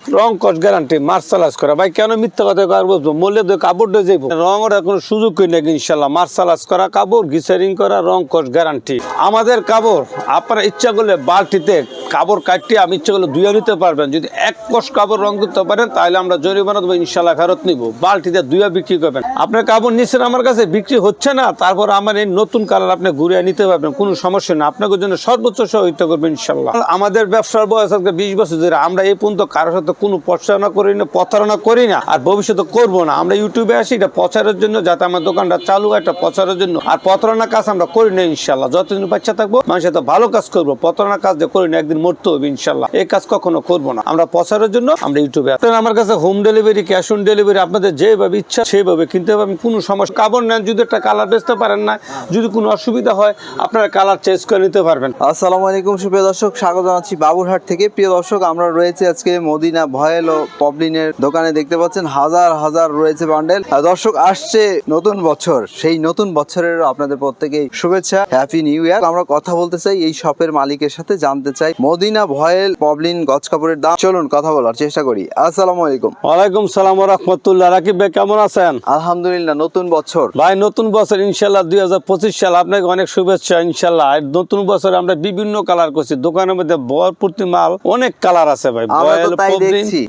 রং কস guarantee মার্শালাস করা। ভাই, কেন মিথ্যা কথা কার বলব মূল্যে তো কাপড় দিয়ে যাইব। রঙের কোনো সুযোগ করি নাকি ইনশাল্লাহ? মার্শালাস করা কাপড় গিসারিং করা রং কস গ্যারান্টি আমাদের কাপড়, আপনার ইচ্ছা করলে বালতিতে কাপড় কাটিয়ে আমি ইচ্ছা করলে ধুয়ে নিতে পারবেন। যদি এক কষ কাপড় রং করতে পারেন, তাহলে আমরা জরিমানা দেবো ইনশাল্লাহ ফেরত নিব। বালতিতে ধুয়ে বিক্রি করবেন। আপনার কাপড় নিচ্ছেন আমার কাছে বিক্রি হচ্ছে না, তারপর আমার এই নতুন কালার আপনি ঘুরিয়ে নিতে পারবেন, কোনো সমস্যা না আপনাদের জন্য সর্বোচ্চ সহযোগিতা করবেন ইনশাল্লাহ আমাদের ব্যবসার বয়স আজকে বিশ বছর ধরে, আমরা এই পর্যন্ত কারোর সাথে কোনো প্রচারণা করি না, প্রতারণা করি না, আর ভবিষ্যতে করব না। আমরা ইউটিউবে আসি, এটা প্রচারের জন্য, যাতে আমার দোকানটা চালু হয় একটা প্রচারের জন্য। আর প্রতারণা কাজ আমরা করি না ইনশাল্লাহ যতদিন বাচ্চা থাকব, মানুষের সাথে ভালো কাজ করব প্রতারণা কাজ করি না, একদিন মরতে হবে ইনশাল্লাহ এই কাজ কখনো করব না। আমরা প্রচারের জন্য আমরা ইউটিউবে আমার কাছে home delivery cash on delivery আপনাদের যেভাবে ইচ্ছা সেভাবে কিনতে পারবেন কোনো সমস্যা কাপড় নেন, যদি একটা কালার বেচতে পারেন না, যদি কোনো অসুবিধা হয়, আপনারা কালার চেঞ্জ করে নিতে পারবেন। আসসালামু আলাইকুম, সুপ্রিয় দর্শক। স্বাগত জানাচ্ছি বাবুরহাট থেকে। প্রিয় দর্শক, আমরা রয়েছে আজকে মদিনা ভয়েল ও পবলিনের দোকানে। দেখতে পাচ্ছেন হাজার হাজার রয়েছে বান্ডেল দর্শক, আসছে নতুন বছর। সেই নতুন বছরের আপনাদের প্রত্যেকেই শুভেচ্ছা। হ্যাপি নিউ ইয়ার আমরা কথা বলতে চাই এই শপের মালিকের সাথে, জানতে চাই মদিনা ভয়েল পবলিন গজ কাপড়ের দাম। চলুন কথা বলার চেষ্টা করি। আসসালামু আলাইকুম। ওয়ালাইকুম সালাম রহমতুল্লাহ। রাকিব ভাই কেমন আছেন? আলহামদুলিল্লাহ নতুন বছর। ভাই নতুন বছর ইনশাল্লাহ দুই হাজার পঁচিশ সাল। আপনাকে অনেক শুভেচ্ছা ইনশাল্লাহ আর নতুন বছরে আমরা বিভিন্ন কালার করছি। দোকানের মধ্যে ভরপুর্তি মাল অনেক কালার আছে ভাই।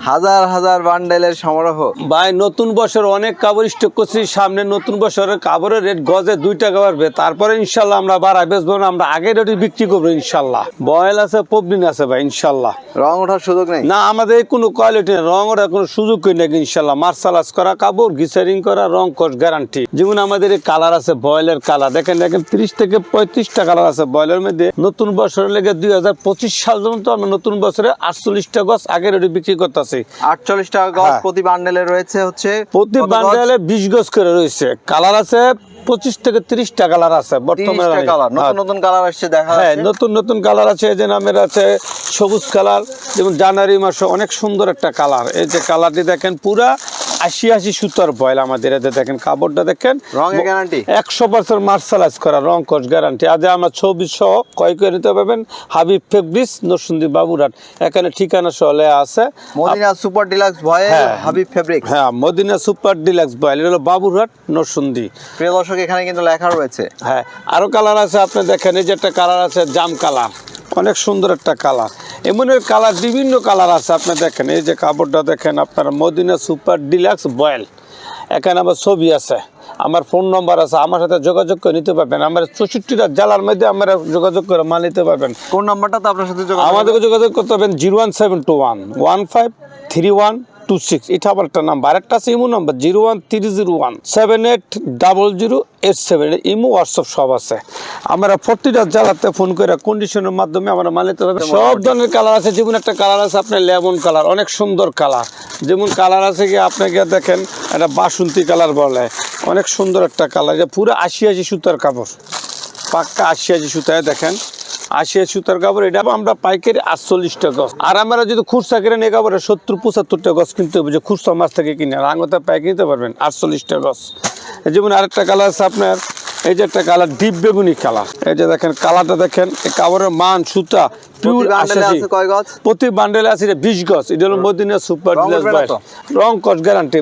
হাজার হাজার বান্ডেলের সমারোহ। ভাই নতুন বছর অনেক কাপড় স্টক করছি। সামনে নতুন বছরের কাপড়ের রেট গজে দুই টাকা বাড়বে। তারপরে ইনশাল্লাহ আমরা বাড়াই বেচবো আমরা আগের রেটে বিক্রি করব ইনশাল্লাহ বয়েল আছে পবলিন আছে ভাই ইনশাল্লাহ। রং ওঠার সুযোগ নেই? না আমাদের কোনো কোয়ালিটি নেই। রঙের কোনো সুযোগ নাকি ইনশাল্লাহ। মার্শালাস করা কাপড় গিসারিং করা রং কস গ্যারান্টি যেমন আমাদের কালার আছে বয়েলের কালার দেখেন দেখেন ত্রিশ থেকে পঁয়ত্রিশটা কালার আছে বয়েলের মধ্যে। নতুন বছরের লেগে দুই হাজার পঁচিশ সাল পর্যন্ত আমরা নতুন বছরে আটচল্লিশটা গছ আগের রেটে বিক্রি করতেছি। আটচল্লিশ টাকা গজ হ্যাঁ। প্রতি বান্ডেলে রয়েছে হচ্ছে প্রতি বান্ডেলে বিশ গজ করে রয়েছে। কালার আছে পঁচিশ থেকে তিরিশটা কালার আছে বর্তমানে কালার নতুন। নতুন কালার আসছে দেখা হ্যাঁ নতুন নতুন কালার আছে এই যে নামের আছে সবুজ কালার যেমন জানুয়ারি মাসে অনেক সুন্দর একটা কালার এই যে কালারটি দেখেন পুরা আশি আশি সুতার বয়ল আমাদের এতে দেখেন কাপড়টা দেখেন। রঙের গ্যারান্টি একশো পার্সেন্ট মার্শালাইজ করা রং কস গ্যারান্টি আজ আমরা ছবি সহ ক্রয় করে নিতে পারবেন হাবিব ফেব্রিক্স নরসুন্দি বাবুরাট এখানে ঠিকানা সহ লেয়া আছে। মদিনা সুপার ডিলাক্স ভয়েল হ্যাঁ। হাবিব ফেব্রিক হ্যাঁ মদিনা সুপার ডিলাক্স বয়েল। এটা হলো বাবুরহাট নরসুন্দি প্রিয় দর্শক এখানে কিন্তু লেখা রয়েছে। হ্যাঁ আরও কালার আছে আপনি দেখেন এই যে একটা কালার আছে জাম কালার অনেক সুন্দর একটা কালার। এমনের কালার বিভিন্ন কালার আছে আপনি দেখেন এই যে কাপড়টা দেখেন আপনার মদিনা সুপার ডিলাক্স বয়েল। এখানে আমার ছবি আছে আমার ফোন নম্বর আছে আমার সাথে যোগাযোগ করে নিতে পারবেন আমার চৌষট্টিটা জেলার মধ্যে আমরা যোগাযোগ করে মাল নিতে পারবেন। কোন নাম্বারটা তো আপনার সাথে আমাদেরকে যোগাযোগ করতে পারবেন zero one seven two one one five three one two six এটা আবার একটা নাম্বার। আরেকটা আছে imo number zero one three zero one seven eight double zero eight seven imo WhatsApp সব আছে। আমরা প্রতিটা জেলাতে ফোন করে কন্ডিশনের মাধ্যমে আমরা মাল নিতে সব ধরনের কালার আছে যেমন একটা কালার আছে আপনার লেমন কালার অনেক সুন্দর কালার যেমন কালার আছে কি আপনাকে দেখেন একটা বাসন্তী কালার বলে। অনেক সুন্দর একটা কালার এটা পুরো আশি আশি সুতার কাপড়। পাক্কা আশি আশি সুতায় দেখেন। আশি আশি সুতার কাপড় এটা আমরা পাইকারি আটচল্লিশটা গছ। আর আমরা যদি খুচরা কিনে নিয়ে কাপড়ে সত্তর, পঁচাত্তরটা গছ কিনতে হবে, যে মাছ থেকে কিনে। আর আঙতে পাইকারি নিতে পারবেন, আটচল্লিশটা গছ। যেমন আরেকটা কালার আছে আপনার এই যে একটা কালার ডিপ বেগুনি কালার। এই যে দেখেন কালারটা দেখেন এই কাপড়ের মান সুতা পিওর প্রতি বান্ডেলে আছে এটা বিশ গছ এটা হলো মদিনা সুপার তো? রং কস গ্যারান্টি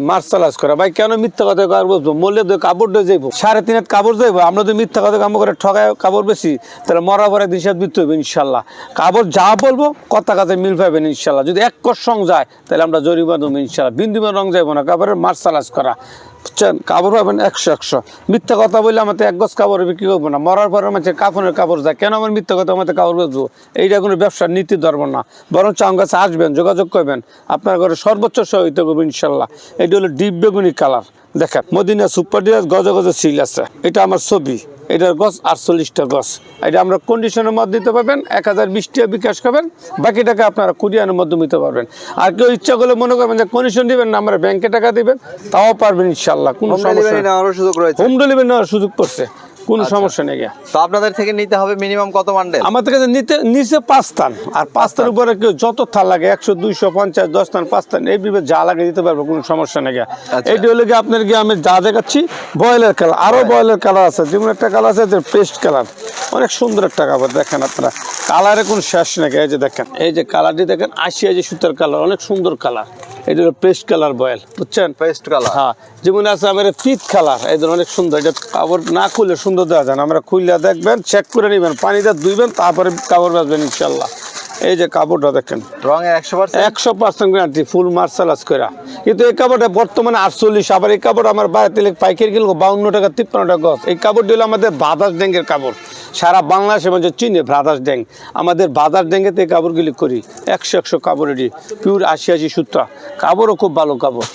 করা। ভাই কেন মিথ্যা কথা কার বলব? মূল্যে তো কাপড় দিয়ে যাইবো। সাড়ে তিন হাত কাপড় যাইবো। আমরা তো মিথ্যা কথা কাম করে ঠগায় কাপড় বেশি তাহলে মরা পরে হবে ইনশাল্লাহ। কাপড় যা বলব কথা কাজে মিল পাবেন ইনশাল্লাহ। যদি এক কষ রং যায় তাহলে আমরা জরিমা দেবো ইনশাল্লাহ। বিন্দুমান রং যাইবো না। কাপড়ের মার্শালাইজ করা। বুঝছেন? কাপড় পাবেন একশো একশো। মিথ্যা কথা বললে আমাদের এক গজ কাপড় বিক্রি করব না। মরার পরে আমাদের কাপড়ের কাপড় যায় কেন আমার মিথ্যা কথা আমাদের কাপড় বেচবো? এইটা কোনো ব্যবসার নীতি ধর্ম না। বরং চাম কাছে আসবেন, যোগাযোগ করবেন। আপনার ঘরে সর্বোচ্চ সহযোগিতা করবেন ইনশাল্লাহ। এটি হলো ডিপ বেগুনি কালার। দেখেন, মদিনা সুপার ডিলার গজ গজ সিল আছে। এটা আমার ছবি। এটার গছ আটচল্লিশটা গছ। এটা আমরা কন্ডিশনের মধ্যে দিতে পারবেন এক হাজার বিশ টাকা বিকাশ করবেন বাকি টাকা আপনারা কুরিয়ানের মাধ্যমে দিতে পারবেন। আর কেউ ইচ্ছা করলে মনে করবেন যে কন্ডিশন দিবেন না আমরা ব্যাংকে টাকা দিবেন তাও পারবেন ইনশাল্লাহ কোনো সমস্যা হোম ডেলিভারি নেওয়ার সুযোগ পড়ছে। কোনো আচ্ছা। সমস্যা নেই। তো আপনাদের থেকে নিতে হবে মিনিমাম কত মান্ডেল আমাদের কাছে নিতে নিচে পাঁচ থান আর পাঁচ থান উপরে কেউ যত থান লাগে একশো দুইশো পঞ্চাশ দশ থান পাঁচ থান এই বিভাগে যা লাগে দিতে পারব কোনো সমস্যা নেই। আচ্ছা। এইটা হলে গিয়ে আপনার গিয়ে আমি যা দেখাচ্ছি বয়েলের কালার আরও বয়েলের কালার আছে যেমন একটা কালার আছে পেস্ট কালার অনেক সুন্দর একটা কাপড় দেখেন আপনারা কালারে কোনো শেষ নাকি? এই যে দেখেন এই যে কালারটি দেখেন আসিয়া যে সুতার কালার অনেক সুন্দর কালার। এটা হলো পেস্ট কালার বয়েল বুঝছেন? Paste colour. হ্যাঁ যেমন আছে আমার পিত কালার এই ধরনের অনেক সুন্দর এটা কাপড় না খুললে সুন্দর দেওয়া যায় না। আমরা খুললে দেখবেন চেক করে নেবেন পানিটা ধুইবেন তারপরে কাপড় বাঁচবেন ইনশাল্লাহ। এই যে কাপড়টা দেখেন। রঙের একশো পার্সেন্ট? একশো পার্সেন্ট গ্যারান্টি ফুল মার্শালাস করে কিন্তু এই কাপড়টা বর্তমানে আটচল্লিশ আবার এই কাপড় আমার বাড়িতে পাইকারি কিনবো বাউন্ন টাকা তিপ্পান্ন টাকা গছ এই কাপড়টি হলো আমাদের বাদাস ড্যাঙ্গের কাপড়। সারা বাংলাদেশে মানে চিনে ব্রাদার্স ড্যাং আমাদের বাজার ড্যাঙ্গেতে এই কাপড়গুলি করি। একশো একশো কাপড় এটি পিওর আশি আশি সূত্রা। কাপড়ও খুব ভালো কাপড়।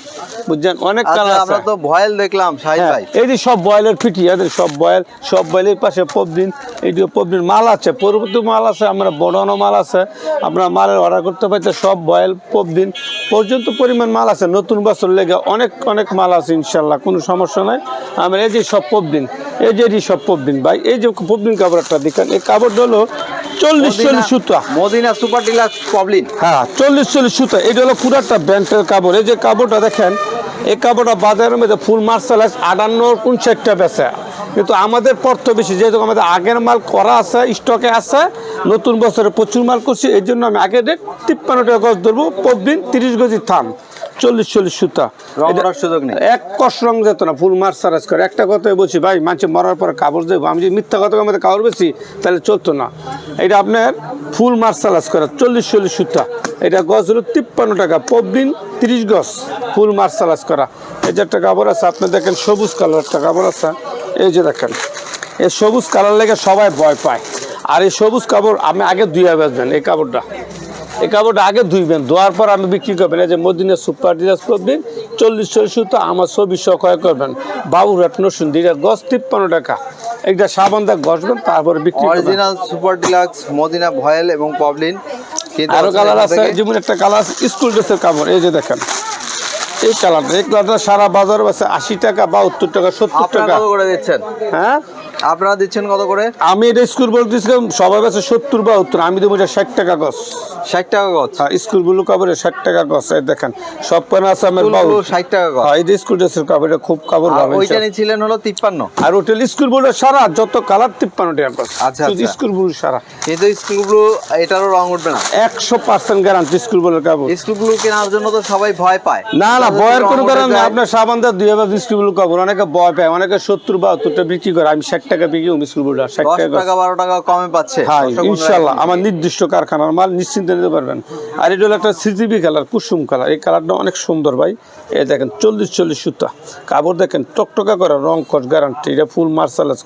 বুঝছেন? অনেক আচ্ছা কালার আমরা তো ভয়েল দেখলাম হ্যাঁ, ভাই। এই যে সব বয়েলের পিঠি এদের সব বয়েল সব বয়েলের পাশে পবদিন এইটিও পবদিন মাল আছে পরবর্তী মাল আছে আমরা বড়ানো মাল আছে। আপনার মালের অর্ডার করতে পারতে সব বয়েল পবদিন পর্যন্ত পরিমাণ মাল আছে নতুন বছর লেগে অনেক অনেক মাল আছে ইনশাল্লাহ কোনো সমস্যা নাই। আমরা এই যে সব পবদিন এই যে এটি সব পবদিন ভাই এই যে পবদিন কাপড়টা দেখেন এই কাপড়টা হলো চল্লিশ চল্লিশ সুতা। Madina super deluxe poplin. হ্যাঁ চল্লিশ চল্লিশ সুতা এটা হলো পুরাটা ব্যান্ডের কাপড়। এই যে কাপড়টা দেখেন এই কাপড়টা বাজারের মধ্যে ফুল মার্শাল আটান্ন উনষাটটা বেচে। কিন্তু আমাদের পর্থ বেশি যেহেতু আমাদের আগের মাল করা আছে স্টকে আছে নতুন বছরে প্রচুর মাল করছি এই জন্য আমি আগের রেট তিপ্পান্ন টাকা গজ ধরবো প্রতিদিন তিরিশ গজি থাম চল্লিশ চল্লিশ সুতা। সুযোগ নেই। এক কষ রং যেত না ফুল মার সারাজ করে একটা কথাই বলছি ভাই মানুষ মরার পরে কাপড় দেবো আমি যদি মিথ্যা কথা আমাদের কাপড় বেশি তাহলে চলতো না। এটা আপনার ফুল মার সালাজ করে চল্লিশ চল্লিশ সুতা। এটা গজ হলো তিপ্পান্ন টাকা প্রতিদিন তিরিশ গজ ফুল মার সালাজ করা এই যে একটা কাপড় আছে আপনি দেখেন সবুজ কালার একটা কাপড় আছে। এই যে দেখেন এই সবুজ কালার লেগে সবাই ভয় পায়। আর এই সবুজ কাপড় আমি আগে ধুয়ে বেচবেন এই কাপড়টা। এই কাপড়টা আগে ধুইবেন ধোয়ার পর আমি বিক্রি করবেন। এই যে মদিনা সুপার ডিলাস করবেন চল্লিশ চল্লিশ তো আমার ছবি ক্রয় করবেন। বাবুরহাট নসুন দিটা গছ তিপ্পান্ন টাকা। একটা সাবান দা ঘষবেন তারপরে বিক্রি original super deluxe Madina voile এবং পবলিন। কিন্তু আরও কালার আছে যেমন একটা কালার আছে স্কুল ড্রেসের কাপড়। এই যে দেখেন এই কালারটা এই কালারটা সারা বাজার আছে আশি টাকা বা উত্তর টাকা সত্তর টাকা। করে দিচ্ছেন? হ্যাঁ? আপনারা দিচ্ছেন কত করে? আমি এটা স্কুল বলতেছিলাম সবাই আছে সত্তর বা উত্তর আমি দেবো এটা ষাট টাকা গছ। ষাট টাকা গজ হ্যাঁ স্কুল ব্লু কাপড়ে ষাট টাকা গছ এই দেখেন সব পেন আছে আমার বাবু ষাট টাকা গজ হ্যাঁ, এই যে স্কুল ড্রেসের কাপড় এটা খুব কাপড় ভালো ওইটা। নিয়েছিলেন হলো তিপ্পান্ন। আর হোটেল স্কুল বলে সারা যত কালার তিপ্পান্ন টাকা গছ। আচ্ছা, শুধু আচ্ছা। স্কুল ব্লু সারা কিন্তু স্কুল ব্লু এটারও রং উঠবে না? একশো পার্সেন্ট গ্যারান্টি স্কুল বলে কাপড় স্কুল ব্লু কেনার জন্য তো সবাই ভয় পায়। না না ভয়ের কোনো কারণ নেই আপনার সাবান দা দুই হাজার স্কুল ব্লু কাপড় অনেকে ভয় পায় অনেকে সত্তর বাহাত্তরটা বিক্রি করে আমি ষাট টাকা বিক্রি ষাট টাকা। টাকা বারো টাকা কমে পাচ্ছে। হ্যাঁ ইনশাল্লাহ আমার নির্দিষ্ট কারখানার মাল নিশ্চিন্তে নিতে পারবেন। আর এটা হলো একটা সিজিবি কালার কুসুম কালার এই কালারটা অনেক সুন্দর ভাই। দেখেন চল্লিশ চল্লিশ সুতা। কাপড় দেখেন টকটকা করা রং কস গ্যারান্টি এটা ফুল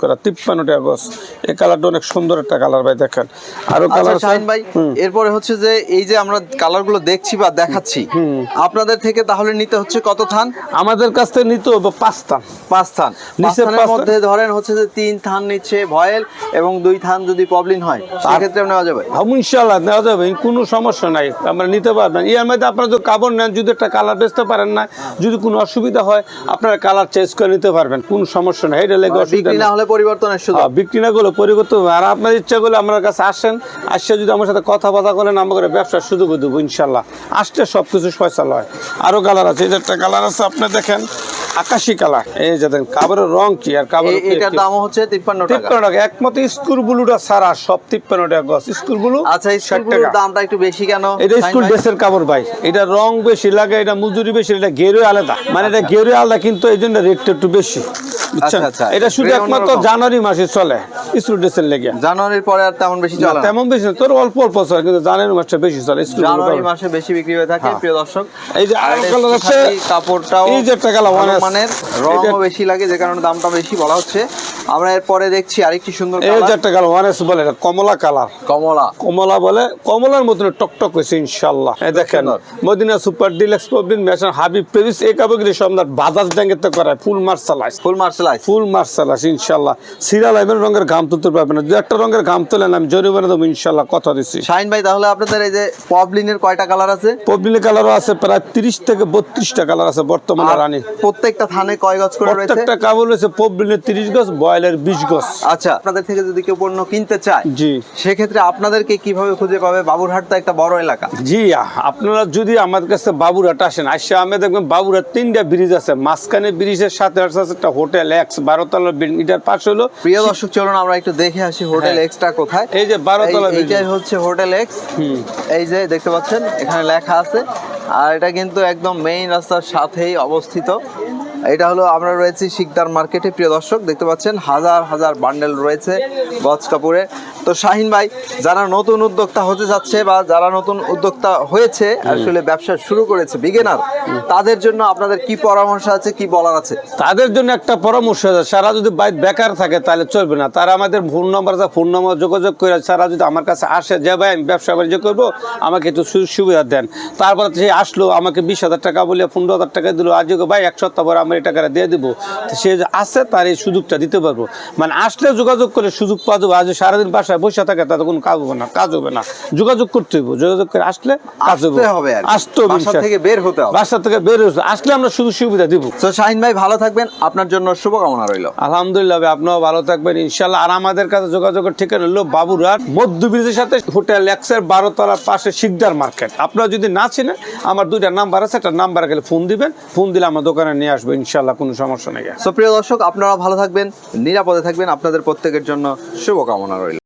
করা তিপ্পান্ন টাকা গছ এই কালারটা অনেক সুন্দর একটা কালার ভাই দেখেন। আরও আচ্ছা কালার শাহিন ভাই এরপরে হচ্ছে যে এই যে আমরা কালারগুলো দেখছি বা দেখাচ্ছি আপনাদের থেকে তাহলে নিতে হচ্ছে কত থান? আমাদের কাছ থেকে নিতে হবে পাঁচ থান। পাঁচ নিচে থান। মধ্যে ধরেন হচ্ছে যে তিন থান নিচ্ছে ভয়েল এবং দুই থান যদি পবলিন হয় সেক্ষেত্রে নেওয়া যাবে? হাম ইনশাল্লাহ নেওয়া যাবে কোনো সমস্যা নাই আমরা নিতে পারবেন এর মধ্যে আপনারা যদি কাপড় নেন যদি একটা কালার বেচতে পারেন না যদি কোনো অসুবিধা হয় আপনারা কালার চেঞ্জ করে নিতে পারবেন কোনো সমস্যা নাই। এটা লেগে অসুবিধা বিক্রি না হলে পরিবর্তনের সুযোগ। হ্যাঁ, বিক্রি না করলে পরিবর্তন আর আপনার ইচ্ছা করলে আমার কাছে আসেন আসছে যদি আমার সাথে কথা বার্তা করেন আমাকে ব্যবসার সুযোগ দেবো ইনশাল্লাহ আসতে সব কিছু ফয়সালা হয়। আরও কালার আছে এই যে একটা কালার আছে আপনি দেখেন আকাশি কালার। এই যে দেখেন কাপড়ের রং কি আর কাপড়ের এটার দাম হচ্ছে তিপ্পান্ন টাকা। তিপ্পান্ন টাকা। একমাত্র স্কুল ব্লুটা সারা সব তিপ্পান্ন টাকা গছ। স্কুল ব্লু আচ্ছা এই স্কুল ব্লুর দামটা একটু বেশি কেন? এটা স্কুল ড্রেসের কাপড় ভাই। এটা রং বেশি লাগে এটা মজুরি বেশি এটা গেরুই আলাদা। মানে এটা গেরুই আলাদা কিন্তু এই জন্য রেটটা একটু বেশি। বুঝছেন? এটা শুধু একমাত্র জানুয়ারি মাসে চলে স্কুল লেগে। জানুয়ারির পরে আর তেমন বেশি চলে তেমন বেশি না। তোর অল্প অল্প চলে কিন্তু জানুয়ারি মাসটা বেশি চলে জানুয়ারি মাসে বেশি বিক্রি হয়ে থাকে। প্রিয় দর্শক। এই যে আর আরও এটা কালার আছে কাপড়টাও এই যে একটা কালার ওয়ান মানের রঙও বেশি লাগে যে কারণে দামটা বেশি বলা হচ্ছে। আমরা এরপরে দেখছি আরেকটি সুন্দর এই যে একটা কালার ওয়ান বলে এটা কমলা কালার কমলা। কমলা বলে কমলার মতন টকটক হয়েছে ইনশাল্লাহ এই দেখেন মদিনা সুপার ডিলাক্স প্রবলিন মেশন হাবিব প্রেভিস এই কাপড়গুলি বাজাজ তো করায় full martial full martial mercerise full মার্শালাস ইনশাল্লাহ সিরিয়াল আইবেন রঙের ঘাম তুলতে পারবে না। দু একটা রঙের ঘাম তোলেন আমি জরিমানা দেবো ইনশাল্লাহ কথা দিচ্ছি। শাহিন ভাই তাহলে আপনাদের এই যে পবলিনের কয়টা কালার আছে? পবলিনে কালারও আছে প্রায় তিরিশ থেকে বত্রিশটা কালার আছে বর্তমানে রানী। প্রত্যেকটা থানে কয় গজ করে রয়েছে? প্রত্যেকটা কাবুল রয়েছে পবলিনে তিরিশ গজ বয়েলের বিশ গজ। আচ্ছা আপনাদের থেকে যদি কেউ পণ্য কিনতে চায় জি। সেক্ষেত্রে আপনাদেরকে কীভাবে খুঁজে পাবে? বাবুরহাট তো একটা বড় এলাকা। জি আপনারা যদি আমাদের কাছে বাবুরহাট আসেন আসে আমি দেখবেন বাবুরহাট তিনটা ব্রিজ আছে মাঝখানে ব্রিজের সাথে আছে একটা হোটেল। এক্স বারোতলা বিল্ডিং এটার পাশে হলো প্রিয় দর্শক চলুন আমরা একটু দেখে আসি হোটেল হ্যাঁ। এক্সটা কোথায়। এই যে বারোতলা বিল্ডিং হচ্ছে হোটেল এক্স হুম। এই যে দেখতে পাচ্ছেন এখানে লেখা আছে। আর এটা কিন্তু একদম মেইন রাস্তার সাথেই অবস্থিত। এটা হলো আমরা রয়েছি শিকদার মার্কেটে। প্রিয় দর্শক দেখতে পাচ্ছেন হাজার হাজার বান্ডেল রয়েছে গজ কাপড়ে। তো শাহিন ভাই যারা নতুন উদ্যোক্তা হতে যাচ্ছে বা যারা নতুন উদ্যোক্তা হয়েছে আসলে ব্যবসা শুরু করেছে বিগিনার তাদের জন্য আপনাদের কি পরামর্শ আছে কি বলার আছে? তাদের জন্য একটা পরামর্শ আছে সারা যদি বাইর বেকার থাকে তাহলে চলবে না। তারা আমাদের ফোন নম্বর আছে ফোন নম্বর যোগাযোগ করে সারা যদি আমার কাছে আসে যে ভাই আমি ব্যবসা বাণিজ্য করব আমাকে একটু সুযোগ সুবিধা দেন। তারপরে সে আসলো আমাকে বিশ হাজার টাকা বলে পনেরো হাজার টাকা দিল আজকে ভাই এক সপ্তাহ পরে আমি এই টাকাটা দিয়ে দিব। তো সে যে আসে তার এই সুযোগটা দিতে পারব। মানে আসলে যোগাযোগ করে সুযোগ পাওয়া যাবে। আজ সারাদিন বাসায় বসে থাকে তাতে কোনো কাজ হবে না কাজ হবে না। যোগাযোগ করতে হবে যোগাযোগ করে আসলে কাজ হবে আসতে হবে বাসা থেকে বের হতে হবে। বাসা থেকে বের হচ্ছে আসলে আমরা সুযোগ সুবিধা দিব। তো শাহিন ভাই ভালো থাকবেন। আপনার জন্য শুভকামনা রইল। আলহামদুলিল্লাহ ভাই, আপনিও ভালো থাকবেন ইনশাল্লাহ। আর আমাদের কাছে যোগাযোগের ঠিকানা হলো বাবুরহাট মধ্য ব্রিজের সাথে হোটেল এক্সের বারো তলার পাশে শিকদার মার্কেট। আপনারা যদি না চিনেন আমার দুইটা নাম্বার আছে। একটা নাম্বার গেলে ফোন দিবেন। ফোন দিলে আমার দোকানে নিয়ে আসব ইনশাল্লাহ কোনো সমস্যা নেই। সো প্রিয় দর্শক, আপনারা ভালো থাকবেন, নিরাপদে থাকবেন। আপনাদের প্রত্যেকের জন্য শুভকামনা রইল।